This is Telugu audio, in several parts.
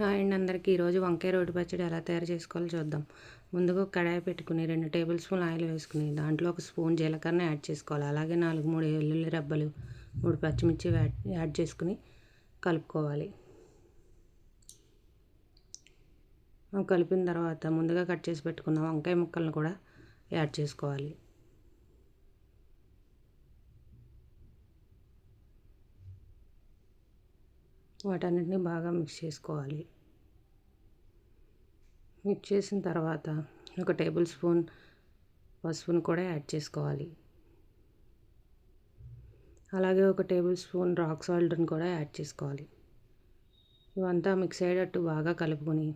హాయ్ అండి అందరికీ. ఈరోజు వంకాయ రోటి పచ్చడి ఎలా తయారు చేసుకోవాలో చూద్దాం. ముందుగా కడాయి పెట్టుకుని రెండు టేబుల్ స్పూన్ ఆయిల్ వేసుకుని దాంట్లో ఒక స్పూన్ జీలకర్ర యాడ్ చేసుకోవాలి. అలాగే నాలుగు మూడు వెల్లుల్లి రబ్బలు మూడు పచ్చిమిర్చి యాడ్ చేసుకుని కలుపుకోవాలి. కలిపిన తర్వాత ముందుగా కట్ చేసి పెట్టుకున్న వంకాయ ముక్కలను కూడా యాడ్ చేసుకోవాలి. వాటన్నిటిని బాగా మిక్స్ చేసుకోవాలి. మిక్స్ చేసిన తర్వాత ఒక టేబుల్ స్పూన్ పసుపును కూడా యాడ్ చేసుకోవాలి. అలాగే ఒక టేబుల్ స్పూన్ రాక్ సాల్ట్ని కూడా యాడ్ చేసుకోవాలి. ఇవంతా మిక్స్ అయ్యేటట్టు బాగా కలుపుకొని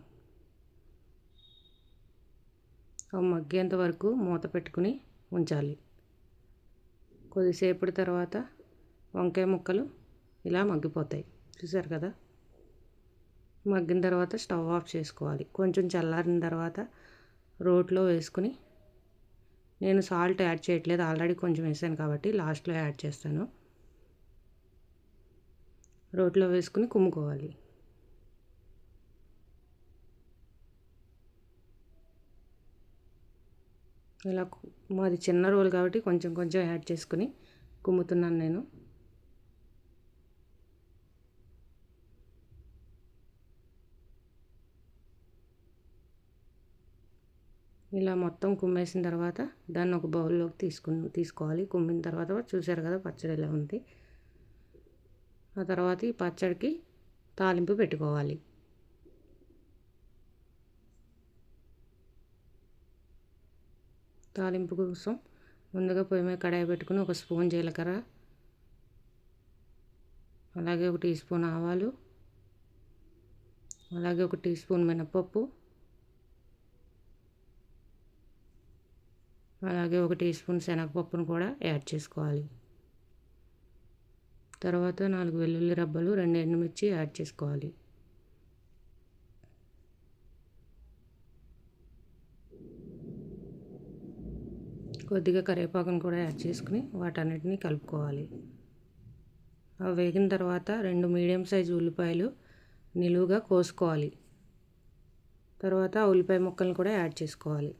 మగ్గేంత వరకు మూత పెట్టుకుని ఉంచాలి. కొద్దిసేపటి తర్వాత వంకాయ ముక్కలు ఇలా మగ్గిపోతాయి. చూసారు కదా? మగ్గిన తర్వాత స్టవ్ ఆఫ్ చేసుకోవాలి. కొంచెం చల్లారిన తర్వాత రోట్లో వేసుకుని నేను సాల్ట్ యాడ్ చేయట్లేదు. ఆల్రెడీ కొంచెం వేసాను కాబట్టి లాస్ట్లో యాడ్ చేస్తాను. రోట్లో వేసుకుని కుమ్ముకోవాలి. ఇలా మాది చిన్న రోల్ కాబట్టి కొంచెం కొంచెం యాడ్ చేసుకుని కుమ్ముతున్నాను నేను. ఇలా మొత్తం కుమ్మేసిన తర్వాత దాన్ని ఒక బౌల్లోకి తీసుకుని తీసుకోవాలి. కుమ్మిన తర్వాత చూసారు కదా పచ్చడి ఎలా ఉంది. ఆ తర్వాత ఈ పచ్చడికి తాలింపు పెట్టుకోవాలి. తాలింపు కోసం ముందుగా పొయ్యి మీద కడాయి పెట్టుకుని ఒక స్పూన్ జీలకర్ర అలాగే ఒక టీ స్పూన్ ఆవాలు అలాగే ఒక టీ స్పూన్ మినపప్పు అలాగే ఒక టీ స్పూన్ శనగపప్పును కూడా యాడ్ చేసుకోవాలి. తర్వాత నాలుగు వెల్లుల్లి రబ్బలు రెండు ఎండుమిర్చి యాడ్ చేసుకోవాలి. కొద్దిగా కరివేపాకును కూడా యాడ్ చేసుకుని వాటన్నిటిని కలుపుకోవాలి. అవి వేగిన తర్వాత రెండు మీడియం సైజు ఉల్లిపాయలు నిలువుగా కోసుకోవాలి. తర్వాత ఉల్లిపాయ ముక్కలను కూడా యాడ్ చేసుకోవాలి.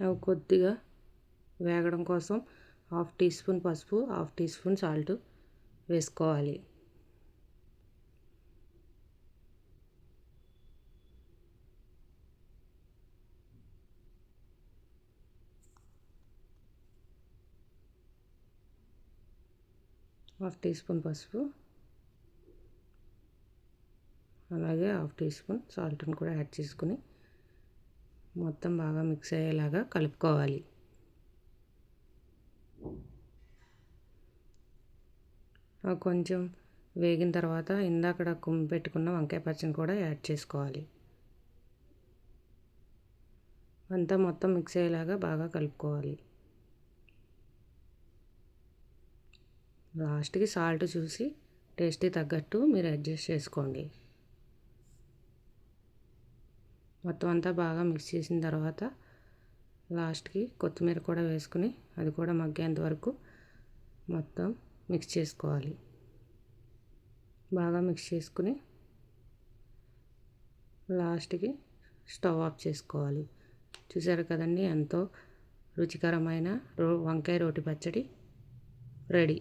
అవి కొద్దిగా వేగడం కోసం హాఫ్ టీ స్పూన్ పసుపు హాఫ్ టీ స్పూన్ సాల్ట్ వేసుకోవాలి. హాఫ్ టీ స్పూన్ పసుపు అలాగే హాఫ్ టీ స్పూన్ సాల్ట్ని కూడా యాడ్ చేసుకుని మొత్తం బాగా మిక్స్ అయ్యేలాగా కలుపుకోవాలి. కొంచెం వేగిన తర్వాత ఇందాక కుమ్మి పెట్టుకున్న వంకాయ పచ్చని కూడా యాడ్ చేసుకోవాలి. అంతా మొత్తం మిక్స్ అయ్యేలాగా బాగా కలుపుకోవాలి. లాస్ట్కి సాల్ట్ చూసి టేస్టీ తగ్గట్టు మీరు అడ్జస్ట్ చేసుకోండి. మొత్తం అంతా బాగా మిక్స్ చేసిన తర్వాత లాస్ట్కి కొత్తిమీర కూడా వేసుకుని అది కూడా మగ్గేంత వరకు మొత్తం మిక్స్ చేసుకోవాలి. బాగా మిక్స్ చేసుకుని లాస్ట్కి స్టవ్ ఆఫ్ చేసుకోవాలి. చూసారు కదండి? ఎంతో రుచికరమైన రో వంకాయ రోటి పచ్చడి రెడీ.